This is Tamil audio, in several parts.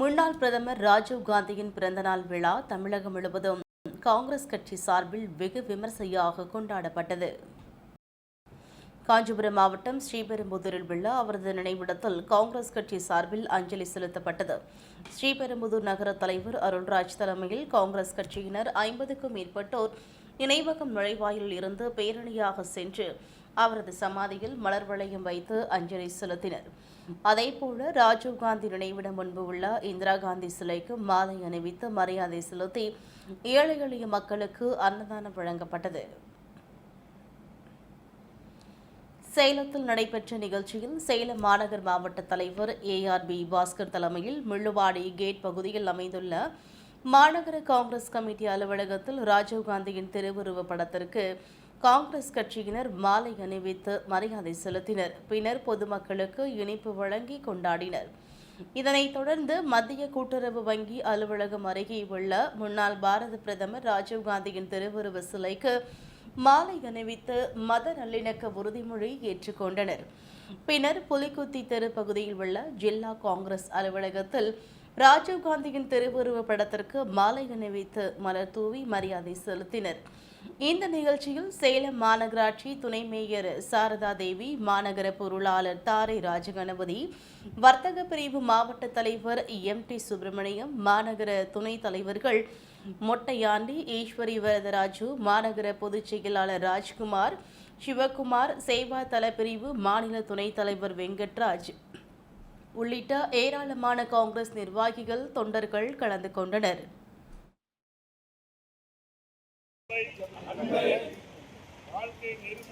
முன்னாள் பிரதமர் ராஜீவ் காந்தியின் பிறந்தநாள் விழா தமிழகம் முழுவதும் காங்கிரஸ் கட்சி சார்பில் வெகு விமர்சையாக கொண்டாடப்பட்டது. காஞ்சிபுரம் மாவட்டம் ஸ்ரீபெரும்புதூரில் உள்ள அவரது நினைவிடத்தில் காங்கிரஸ் கட்சி சார்பில் அஞ்சலி செலுத்தப்பட்டது. ஸ்ரீபெரும்புதூர் நகர தலைவர் அருள்ராஜ் தலைமையில் காங்கிரஸ் கட்சியினர் ஐம்பதுக்கும் மேற்பட்டோர் நினைவகம் நுழைவாயிலில் இருந்து பேரணியாக சென்று அவரது சமாதியில் மலர் வளையம் வைத்து அஞ்சலி செலுத்தினர். அதேபோல ராஜீவ்காந்தி நினைவிடம் முன்பு உள்ள இந்திரா காந்தி சிலைக்கு மாலை அணிவித்து மரியாதை செலுத்தி ஏழை எளிய மக்களுக்கு அன்னதானம் வழங்கப்பட்டது. சேலத்தில் நடைபெற்ற நிகழ்ச்சியில் சேலம் மாநகர் மாவட்ட தலைவர் ஏஆர்பி பாஸ்கர் தலைமையில் முள்ளுவாடி கேட் பகுதியில் அமைந்துள்ள மாநகர காங்கிரஸ் கமிட்டி அலுவலகத்தில் ராஜீவ்காந்தியின் திருவுருவ படத்திற்கு காங்கிரஸ் கட்சியினர் மாலை அணிவித்து மரியாதை செலுத்தினர். பின்னர் பொதுமக்களுக்கு இனிப்பு வழங்கி கொண்டாடினர். இதனைத் தொடர்ந்து மத்திய கூட்டுறவு வங்கி அலுவலகம் அருகே உள்ள முன்னாள் பாரத பிரதமர் ராஜீவ்காந்தியின் திருவுருவ சிலைக்கு மாலை அணிவித்து மத நல்லிணக்க உறுதிமொழி ஏற்றுக்கொண்டனர் பின்னர் புலிக்குத்தி தெரு பகுதியில் உள்ள ஜில்லா காங்கிரஸ் அலுவலகத்தில் ராஜீவ்காந்தியின் திருவுருவ படத்திற்கு மாலை அணிவித்து மலர் தூவி மரியாதை செலுத்தினர். இந்த நிகழ்ச்சியில் சேலம் மாநகராட்சி துணை மேயர் சாரதா தேவி மாநகர பொருளாளர் தாரை ராஜகணபதி வர்த்தக பிரிவு மாவட்ட தலைவர் எம் டி சுப்பிரமணியம் மாநகர துணைத் தலைவர்கள் மொட்டையாண்டி ஈஸ்வரி வரதராஜு மாநகர பொதுச் செயலாளர் ராஜ்குமார் சிவகுமார் சேவா தல பிரிவு மாநில துணைத் தலைவர் வெங்கட்ராஜ். உள்ளிட்ட ஏராளமான காங்கிரஸ் நிர்வாகிகள் தொண்டர்கள் கலந்து கொண்டனர்.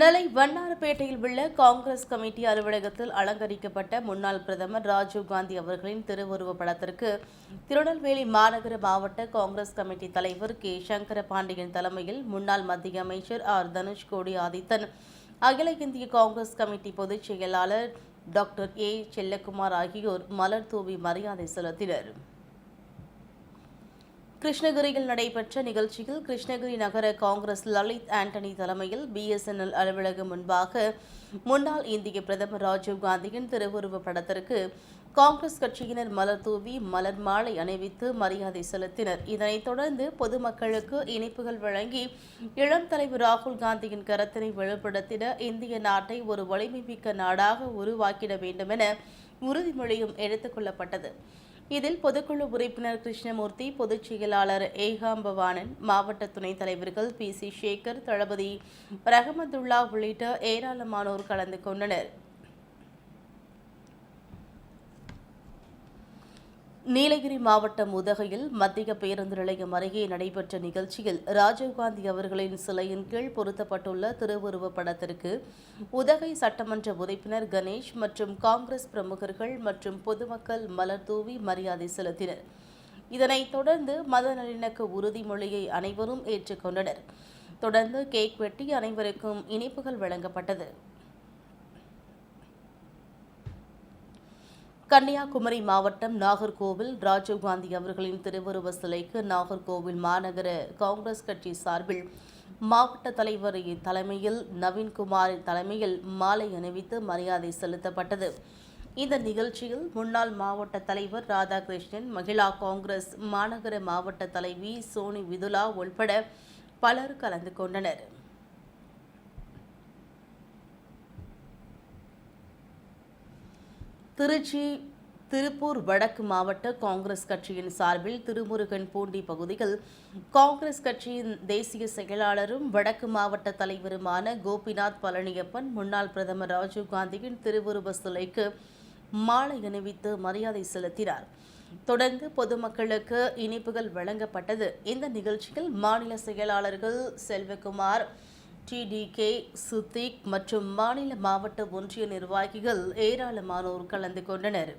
நெல்லை வண்ணாரப்பேட்டையில் உள்ள காங்கிரஸ் கமிட்டி அலுவலகத்தில் அலங்கரிக்கப்பட்ட முன்னாள் பிரதமர் ராஜீவ் காந்தி அவர்களின் திருவுருவ படத்திற்கு திருநெல்வேலி மாநகர மாவட்ட காங்கிரஸ் கமிட்டி தலைவர் கே. சங்கர பாண்டியன் தலைமையில் முன்னாள் மத்திய அமைச்சர் ஆர். தனுஷ்கோடி ஆதித்தன் அகில இந்திய காங்கிரஸ் கமிட்டி பொதுச் செயலாளர் டாக்டர் ஏ. செல்லக்குமார் ஆகியோர் மலர் தூவி மரியாதை செலுத்தினர். கிருஷ்ணகிரியில் நடைபெற்ற நிகழ்ச்சியில் கிருஷ்ணகிரி நகர காங்கிரஸ் லலித் ஆண்டனி தலைமையில் பிஎஸ்என்எல் அலுவலகம் முன்பாக முன்னாள் இந்திய பிரதமர் ராஜீவ் காந்தியின் திருவுருவ படத்திற்கு காங்கிரஸ் கட்சியினர் மலர் தூவி மலர் மாலை அணிவித்து மரியாதை செலுத்தினர். இதனைத் தொடர்ந்து பொதுமக்களுக்கு இனிப்புகள் வழங்கி இளம் தலைவர் ராகுல் காந்தியின் கருத்தினை வெளிப்படுத்திட இந்திய நாட்டை ஒரு வலிமைமிக்க நாடாக உருவாக்கிட வேண்டுமென உறுதிமொழியும் எடுத்துக் கொள்ளப்பட்டது. இதில் பொதுக்குழு உறுப்பினர் கிருஷ்ணமூர்த்தி பொதுச் செயலாளர் ஏகாம்பவானன் மாவட்ட துணைத் தலைவர்கள் பி. சி. சேகர் தளபதி ரஹமதுல்லா உள்ளிட்ட ஏராளமானோர் கலந்து கொண்டனர். நீலகிரி மாவட்டம் உதகையில் மத்திய பேருந்து நிலையம் அருகே நடைபெற்ற நிகழ்ச்சியில் ராஜீவ்காந்தி அவர்களின் சிலையின் கீழ் பொருத்தப்பட்டுள்ள திருவுருவ படத்திற்கு உதகை சட்டமன்ற உறுப்பினர் கணேஷ் மற்றும் காங்கிரஸ் பிரமுகர்கள் மற்றும் பொதுமக்கள் மலர் தூவி மரியாதை செலுத்தினர். இதனைத் தொடர்ந்து மத நல்லிணக்க உறுதிமொழியை அனைவரும் ஏற்றுக்கொண்டனர். தொடர்ந்து கேக் வெட்டி அனைவருக்கும் இனிப்புகள் வழங்கப்பட்டது. கன்னியாகுமரி மாவட்டம் நாகர்கோவில் ராஜீவ்காந்தி அவர்களின் திருவுருவ சிலைக்கு நாகர்கோவில் மாநகர காங்கிரஸ் கட்சி சார்பில் மாவட்ட தலைவர் தலைமையில் நவீன்குமார் தலைமையில் மாலை அணிவித்து மரியாதை செலுத்தப்பட்டது. இந்த நிகழ்ச்சியில் முன்னாள் மாவட்ட தலைவர் ராதாகிருஷ்ணன் மகிழா காங்கிரஸ் மாநகர மாவட்ட தலைவி சோனி விதுலா உள்பட பலர் கலந்து கொண்டனர். திருச்சி திருப்பூர் வடக்கு மாவட்ட காங்கிரஸ் கட்சியின் சார்பில் திருமுருகன் பூண்டி பகுதியில் காங்கிரஸ் கட்சியின் தேசிய செயலாளரும் வடக்கு மாவட்ட தலைவருமான கோபிநாத் பழனியப்பன் முன்னாள் பிரதமர் ராஜீவ்காந்தியின் திருவுருவ சிலைக்கு மாலை அணிவித்து மரியாதை செலுத்தினார். தொடர்ந்து பொதுமக்களுக்கு இனிப்புகள் வழங்கப்பட்டது. இந்த நிகழ்ச்சியில் மாநில செயலாளர்கள் செல்வகுமார் டிடிகே சுத்திக் மற்றும் மாநில மாவட்ட ஒன்றிய நிர்வாகிகள் ஏராளமானோர் கலந்து கொண்டனர்.